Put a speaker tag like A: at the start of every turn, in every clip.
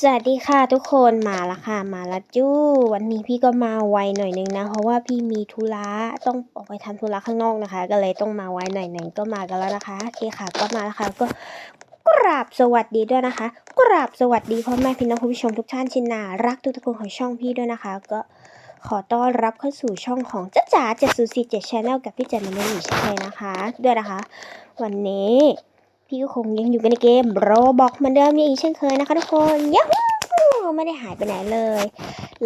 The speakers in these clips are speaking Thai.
A: สวัสดีค่ะทุกคนมาละค่ะมาละจู้ วันนี้พี่ก็มาไวหน่อยนึงนะ เพราะว่าพี่มีธุระต้องออกไปทำธุระข้างนอกนะคะ ก็เลยต้องมาไวหน่อยหนึ่งก็มากันแล้วนะคะโอเคค่ะก็มาแล้วค่ะก็กราบสวัสดีด้วยนะคะ กราบสวัสดีพ่อแม่พี่น้องคุณผู้ชมทุกท่านชินนารักทุกทุกคนของช่องพี่ด้วยนะคะ ก็ขอต้อนรับเข้าสู่ช่องของจ้าจ๋าเจ็ดศูนย์สี่เจ็ดชาแนลกับพี่เจนนนนี่ใช่เลยนะคะ ด้วยนะคะ วันนี้ พี่ก็คงยังอยู่กันในเกมโรบอกเหมือนเดิมยังอีกเช่นเคยนะคะทุกคนยัฮูไม่ได้หายไปไหนเลย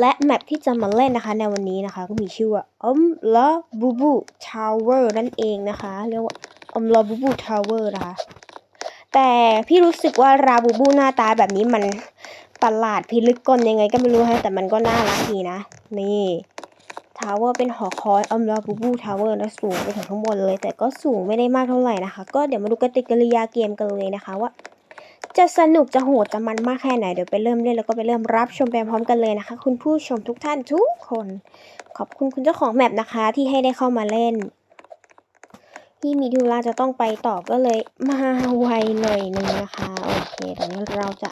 A: และแมปที่จะมาเล่นนะคะ ในวันนี้นะคะ ก็มีชื่อว่าอมลาบูบูทาวเวอร์นั่นเองนะคะเรียกว่าอมลาบูบูทาวเวอร์นะคะ แต่พี่รู้สึกว่าราบูบูหน้าตาแบบนี้มันประหลาดพิลึกกลยังไงก็ไม่รู้ฮะแต่มันก็น่ารักดีนะ นี่ ทาวเวอร์เป็นหอคอยอัมลาบูบูทาวเวอร์นะสูงไปถึงข้างบนเลย แต่ก็สูงไม่ได้มากเท่าไหร่นะคะ ก็เดี๋ยวมาดูกติกริยาเกมกันเลยนะคะว่า จะสนุกจะโหดจะมันมากแค่ไหนเดี๋ยวไปเริ่มเล่นแล้วก็ไปเริ่มรับชมไปพร้อมกันเลยนะคะ คุณผู้ชมทุกท่านทุกคน ขอบคุณคุณเจ้าของแมปนะคะ ที่ให้ได้เข้ามาเล่นที่มีธุระจะต้องไปต่อก็เลยมาไวหน่อยนึงนะคะโอเคตอนนี้เราจะ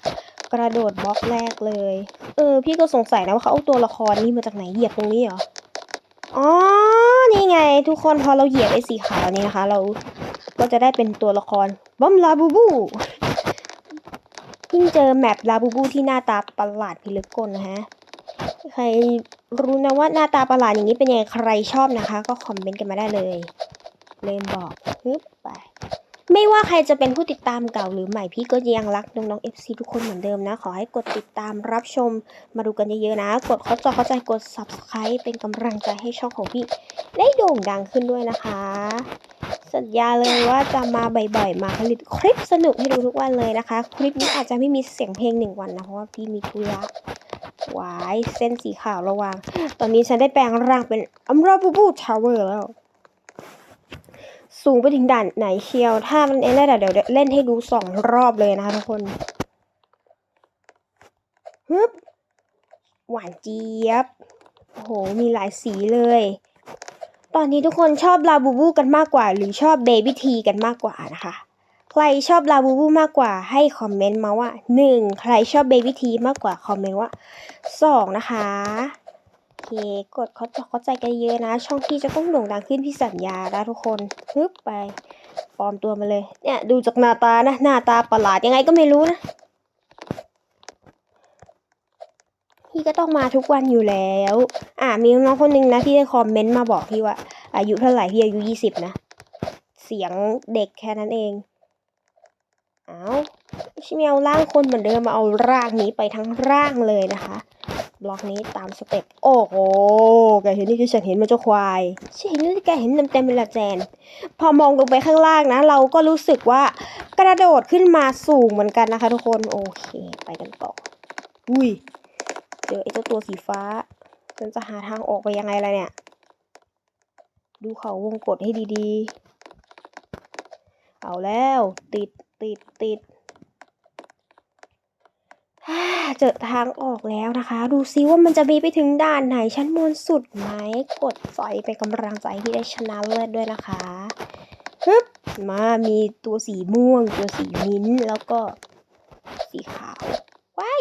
A: กระโดดบล็อกแรกเลย เออ พี่ก็สงสัยนะว่าเขาเอาตัวละครนี้มาจากไหนเหยียบตรงนี้เหรอ อ๋อ นี่ไง ทุกคนพอเราเหยียบไอ้สีขาวนี้นะคะ เราก็จะได้เป็นตัวละครบอมลาบูบูเพิ่งเจอแมปลาบูบูที่หน้าตาประหลาดพิลึกกลนะฮะ ใครรู้นะว่าหน้าตาประหลาดอย่างนี้เป็นยังไงใครชอบนะคะ ก็คอมเมนต์กันมาได้เลย เล่มบอกฮึบไป ไม่ว่าใครจะเป็นผู้ติดตามเก่าหรือใหม่พี่ก็ยังรักน้องๆ FC ทุกคนเหมือนเดิมนะ ขอให้กดติดตามรับชมมาดูกันเยอะๆนะ กดเข้าจอเข้าใจกด subscribe เป็นกำลังใจให้ช่องของพี่ได้โด่งดังขึ้นด้วยนะคะ สัญญาเลยว่าจะมาบ่อยๆ มาผลิตคลิปสนุกให้ดูทุกวันเลยนะคะ คลิปนี้อาจจะไม่มีเสียงเพลงหนึ่งวันนะเพราะว่าพี่มีธุระวายเส้นสีขาวระวัง ตอนนี้ฉันได้แปลงร่างเป็นอัมราบูบูทาวเวอร์แล้ว สูงไปถึงด่านไหนเชียว ถ้ามันเองได้เดี๋ยวเล่นให้ดูสองรอบเลยนะคะทุกคนฮึบหวานเจี๊ยบ โอ้โห มีหลายสีเลย ตอนนี้ทุกคนชอบลาบูบูกันมากกว่า หรือชอบเบบี้ทีกันมากกว่านะคะ ใครชอบลาบูบูมากกว่า ให้คอมเมนต์มาว่า 1. ใครชอบเบบี้ทีมากกว่า คอมเมนต์ว่า 2 นะคะ เค กดเขาจะเข้าใจกันเยอะนะ ช่องพี่จะต้องโด่งดังขึ้นพี่สัญญานะทุกคนฮึบไปปลอมตัวมาเลย เนี่ยดูจากหน้าตานะ หน้าตาประหลาดยังไงก็ไม่รู้นะ พี่ก็ต้องมาทุกวันอยู่แล้ว อ่ามีน้องคนหนึงนะที่ได้คอมเมนต์มาบอกพี่ว่า อายุเท่าไหร่พี่อายุยี่สิบนะ เสียงเด็กแค่นั้นเองเอาชิเมเอาร่างคนเหมือนเดิมมาเอาร่างนี้ไปทั้งร่างเลยนะคะ บล็อกนี้ตามสเต็ปโอ้โหแกเห็นนี่คือฉันเห็นมันเจ้าควายฉันเห็นนี่แกเห็นเต็มเต็มเป็นละแจน พอมองลงไปข้างล่างนะ เราก็รู้สึกว่ากระโดดขึ้นมาสูงเหมือนกันนะคะ ทุกคนโอเคไปกันต่ออุ้ยเจอไอ้เจ้าตัวสีฟ้าฉันจะหาทางออกไปยังไงล่ะเนี่ย ดูเขาวงกดให้ดีๆ เอาแล้ว ติดติดติด เจอทางออกแล้วนะคะ ดูซิว่ามันจะมีไปถึงด่านไหนชั้นบนสุดไหม กดใส่เป็นกำลังใจที่ได้ชนะเลิศด้วยนะคะฮึบมามีตัวสีม่วง ตัวสีมิ้นท์แล้วก็สีขาวว้าย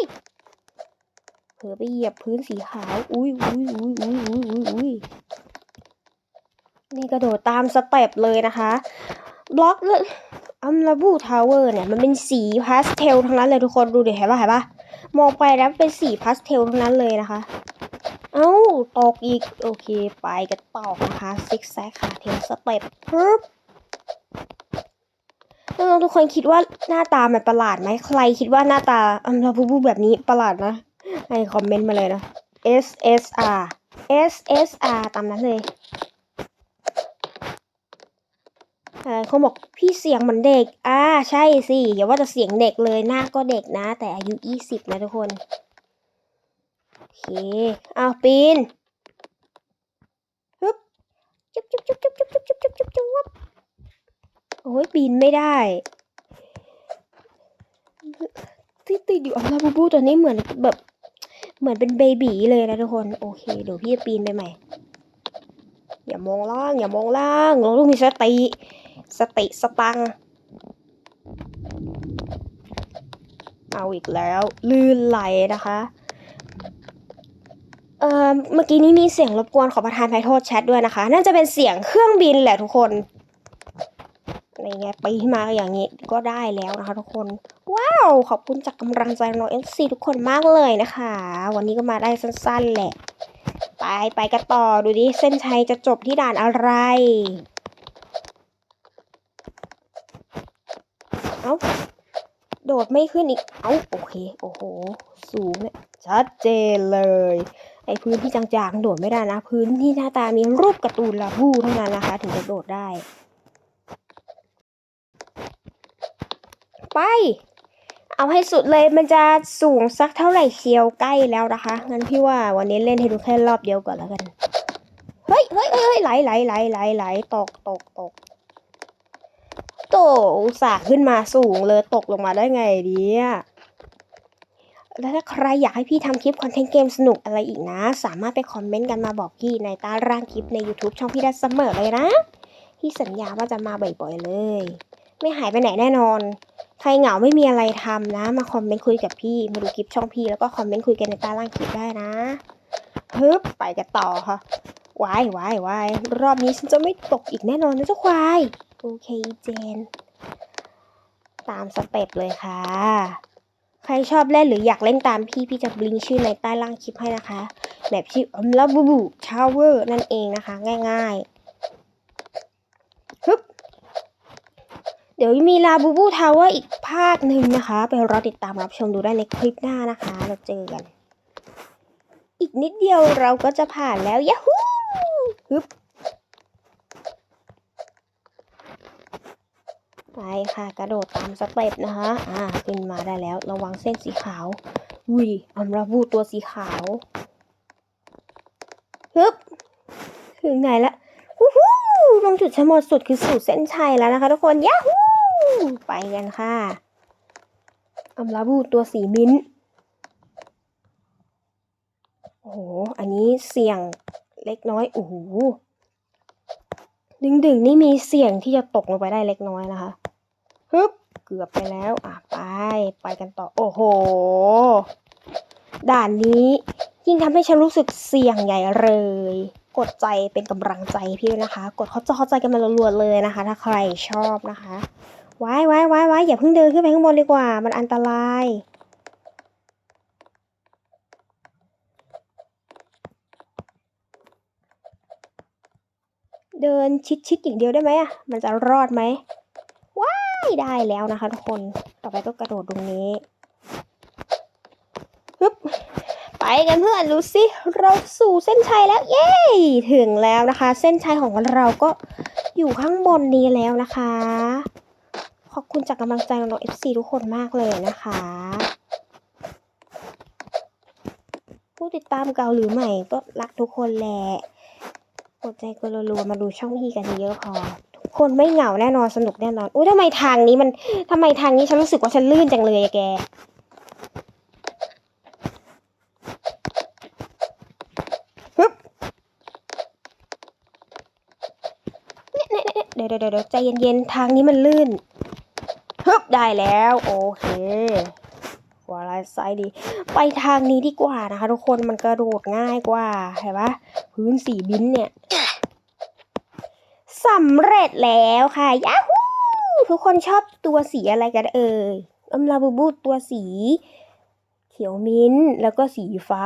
A: เผลอไปเหยียบพื้นสีขาว อุ้ยอุ้ยอุ้ยอุ้ยอุ้ยอุ้ยอุ้ยนี่กระโดดตามสเต็ปเลยนะคะบล็อกเลยอัมลาบูทาวเวอร์เนี่ย มันเป็นสีพาสเทลทั้งนั้นเลยทุกคนดูดิเห็นปะเห็นปะ มองไปแล้วเป็นสีพาสเทลทั้งนั้นเลยนะคะ เอ้าตกอีก โอเค ไปกันต่อนะคะซิกแซกค่ะเทลสเต็ปปึ๊บน้องๆทุกคนคิดว่าหน้าตามันประหลาดไหมใครคิดว่าหน้าตาอัมลาบูบูแบบนี้ประหลาดนะให้คอมเมนต์มาเลยนะ S S R S S R ตามนั้นเลย เขาบอกพี่เสียงเหมือนเด็ก อ่าใช่สิอย่าว่าจะเสียงเด็กเลยหน้าก็เด็กนะ แต่อายุยี่สิบนะทุกคนโอเคเอาปีนฮึบจุ๊บจุ๊บจุ๊บจุ๊บจุ๊บจุ๊บจุ๊บจุ๊บจุ๊บจุ๊บโอ้ยปีนไม่ได้ที่ติดอยู่อัลลาบูบูตัวนี้เหมือนแบบเหมือนเป็นเบบีเลยนะทุกคนโอเคเดี๋ยวพี่จะปีนไปใหม่อย่ามองล่างอย่ามองล่างเราต้องมีสติ สติสตัง เอาอีกแล้ว ลื่นไหลนะคะ เอ่อ เมื่อกี้นี้มีเสียงรบกวนขอประทานอภัยโทษแชทด้วยนะคะ น่าจะเป็นเสียงเครื่องบินแหละทุกคนในไงปีนมาอย่างนี้ก็ได้แล้วนะคะทุกคน ว้าว ขอบคุณจากกำลังใจน้องเอฟซีทุกคนมากเลยนะคะ วันนี้ก็มาได้สั้นๆแหละ ไปไปกันต่อดูดิ เส้นชัยจะจบที่ด่านอะไร เอ้า โดดไม่ขึ้นอีก เอ้าโอเค โอ้โห สูงเนี่ยชัดเจนเลย ไอพื้นที่จางๆ โดดไม่ได้นะ พื้นที่หน้าตามีรูปการ์ตูนลาบูเท่านั้นนะคะ ถึงจะโดดได้ ไป เอาให้สุดเลยมันจะสูงสักเท่าไหร่เชียวใกล้แล้วนะคะ งั้นพี่ว่าวันนี้เล่นให้ดูแค่รอบเดียวก่อนแล้วกัน เฮ้ยเฮ้ยเฮ้ยไหลไหลไหลไหลไหลตกตกตก ตอุตส่าห์ขึ้นมาสูงเลยตกลงมาได้ไงเนี่ยแล้วถ้าใครอยากให้พี่ทำคลิปคอนเทนต์เกมสนุกอะไรอีกนะ สามารถไปคอมเมนต์กันมาบอกพี่ในต้ร่างคลิปใน YouTube ช่องพี่ได้เสมอเลยนะ พี่สัญญาว่าจะมาบ่อยๆเลย ไม่หายไปไหนแน่นอน ใครเหงาไม่มีอะไรทำนะ มาคอมเมนต์คุยกับพี่ มาดูคลิปช่องพี่แล้วก็คอมเมนต์คุยกันในต้ล่างคลิปได้นะฮึบไปกันต่อค่ะ วายวายวายรอบนี้ฉันจะไม่ตกอีกแน่นอนนะเจ้าควาย โอเคเจน ตามสเต็ปเลยค่ะ ใครชอบเล่นหรืออยากเล่นตามพี่พี่จะบลิงชื่อในใต้ล่างคลิปให้นะคะแบบชื่ออัมลาบูบูชาวเวอร์นั่นเองนะคะ ง่ายๆฮึบเดี๋ยวมีลาบูบูทาวเวอร์อีกภาคหนึ่งนะคะ ไปรอติดตามรับชมดูได้ในคลิปหน้านะคะ เราเจอกัน อีกนิดเดียวเราก็จะผ่านแล้วยะฮู ฮึบไปค่ะ กระโดดตามสเต็ปนะคะ อ่า ขึ้นมาได้แล้ว ระวังเส้นสีขาวอุ้ยอัมราบูตัวสีขาวฮึบถึงไหนละวู้ฮู้ตรงจุดชมดสุดคือสู่เส้นชัยแล้วนะคะทุกคนยะฮูไปกันค่ะอัมราบูตัวสีมิ้นท์โอ้โห อันนี้เสี่ยง เล็กน้อยโอ้โหดึงดึงนี่มีเสี่ยงที่จะตกลงไปได้เล็กน้อยนะคะฮึบเกือบไปแล้ว อะไป ไปกันต่อ โอ้โห ด่านนี้ยิ่งทำให้ฉันรู้สึกเสี่ยงใหญ่เลย กดใจเป็นกำลังใจพี่ด้วยนะคะ กดเข้าจอเข้าใจกันมารัวๆเลยนะคะ ถ้าใครชอบนะคะ ไว้ายว้ายว้ายว้อย่าเพิ่งเดินขึ้นไปข้างบนดีกว่า มันอันตราย เดินชิดๆอย่างเดียวได้ไหมอะ มันจะรอดไหม ว้ายได้แล้วนะคะทุกคน ต่อไปก็กระโดดตรงนี้ฮึบไปกันเพื่อนดูสิเราสู่เส้นชัยแล้ว เย้ ถึงแล้วนะคะ เส้นชัยของเราก็อยู่ข้างบนนี้แล้วนะคะ ขอบคุณจากกำลังใจน้องๆ FC ทุกคนมากเลยนะคะ ผู้ติดตามเก่าหรือใหม่ก็รักทุกคนแหละ กดใจกดรัวๆมาดูช่องพี่กันเยอะพอ ทุกคนไม่เหงาแน่นอนสนุกแน่นอนอุ้ยทำไมทางนี้มันทำไมทางนี้ฉันรู้สึกว่าฉันลื่นจังเลยอะแกฮึบเดี๋ยวเดี๋ยวเดี๋ยวใจเย็นๆทางนี้มันลื่นฮึบได้แล้วโอเคขวาลายซ้ายดี ไปทางนี้ดีกว่านะคะ ทุกคนมันกระโดดง่ายกว่าเห็นปะพื้นสีบินเนี่ย สำเร็จแล้วค่ะยาฮูทุกคนชอบตัวสีอะไรกันเอ่ยอัมลาบูบูตัวสี เขียวมิ้นท์แล้วก็สีฟ้า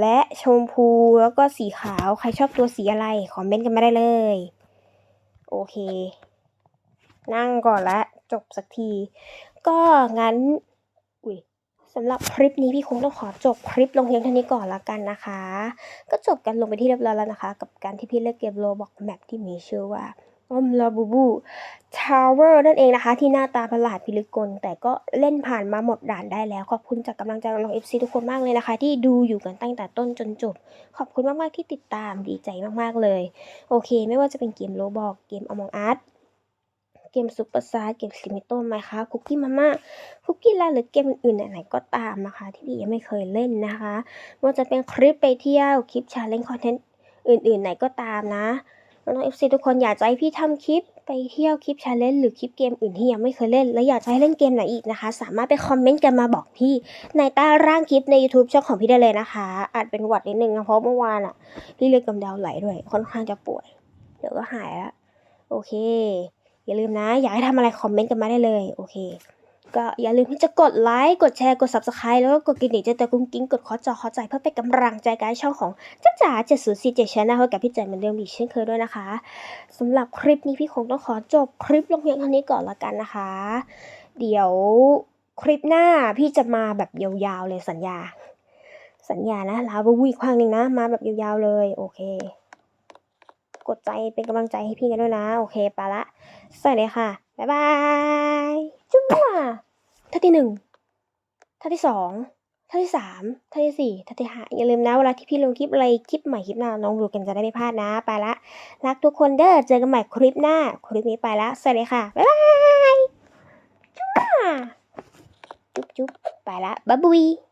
A: และชมพูแล้วก็สีขาวใครชอบตัวสีอะไรคอมเมนต์กันมาได้เลย โอเค นั่งก่อนละจบสักที ก็งั้น สำหรับคลิปนี้พี่คงต้องขอจบคลิปลงเพียงเท่านี้ก่อนละกันนะคะ ก็จบกันลงไปที่เรียบร้อยแล้วนะคะ กับการที่พี่เล่นเกมโรบอกแมปที่มีชื่อว่าอมลาบูบูทาวเวอร์นั่นเองนะคะ ที่หน้าตาประหลาดพิลึกกล แต่ก็เล่นผ่านมาหมดด่านได้แล้ว ขอบคุณจากกำลังใจของน้องเอฟซีทุกคนมากเลยนะคะ ที่ดูอยู่กันตั้งแต่ต้นจนจบ ขอบคุณมาก ๆ ที่ติดตามดีใจมาก ๆ เลย โอเค ไม่ว่าจะเป็นเกมโรบอกเกมอมองอาร์ต เกมซุปเปอร์ซาร์เกมซิมิโต้ไหมคะคุกกี้มาม่าคุกกี้แลนหรือเกมอื่นๆไหนๆก็ตามนะคะ ที่พี่ยังไม่เคยเล่นนะคะไม่ว่าจะเป็นคลิปไปเที่ยวคลิปชาเลนจ์คอนเทนต์อื่นๆไหนก็ตามนะน้องเอฟซีทุกคนอยากจะให้พี่ทำคลิปไปเที่ยวคลิปชาเลนจ์หรือคลิปเกมอื่นที่ยังไม่เคยเล่น และอยากจะให้เล่นเกมไหนอีกนะคะ สามารถไปคอมเมนต์กันมาบอกพี่ในใต้ร่างคลิปใน YouTube ช่องของพี่ได้เลยนะคะ อาจเป็นหวัดนิดนึงนะเพราะเมื่อวานอะพี่เลือดกำเดาไหลด้วย ค่อนข้างจะป่วย เดี๋ยวก็หายแล้ว โอเค อย่าลืมนะ อยากให้ทำอะไรคอมเมนต์กันมาได้เลย โอเค ก็อย่าลืมที่จะกดไลค์กดแชร์กด subscribe แล้วก็กดกระดิ่งแจ้งเตือนกุ้งกิ้งกดขอจอขอใจเพื่อเป็นกำลังใจการช่องของจ้าจ๋า7047 Channel ให้กับพี่ใจเหมือนเดิมอีกเช่นเคยด้วยนะคะสำหรับคลิปนี้พี่คงต้องขอจบคลิปลงเพียงเท่านี้ก่อนละกันนะคะ เดี๋ยวคลิปหน้าพี่จะมาแบบยาวๆเลยสัญญา สัญญานะลาบวีครั้งหนึ่งนะ มาแบบยาวๆเลย โอเค กดใจเป็นกำลังใจให้พี่กันด้วยนะ โอเคไปละสวัสดีค่ะ บ๊ายบายจุ๊บท่าที่หนึ่งท่าที่สองท่าที่สามท่าที่สี่ท่าที่ห้าอย่าลืมนะเวลาที่พี่ลงคลิปอะไรคลิปใหม่คลิปหน้าน้องดูกันจะได้ไม่พลาดนะ ไปละ รักทุกคนเด้อเจอกันใหม่คลิปหน้า คลิปนี้ไปละสวัสดีค่ะ บ๊ายบายจุ๊บจุ๊บจุ๊บไปละบ๊ายบาย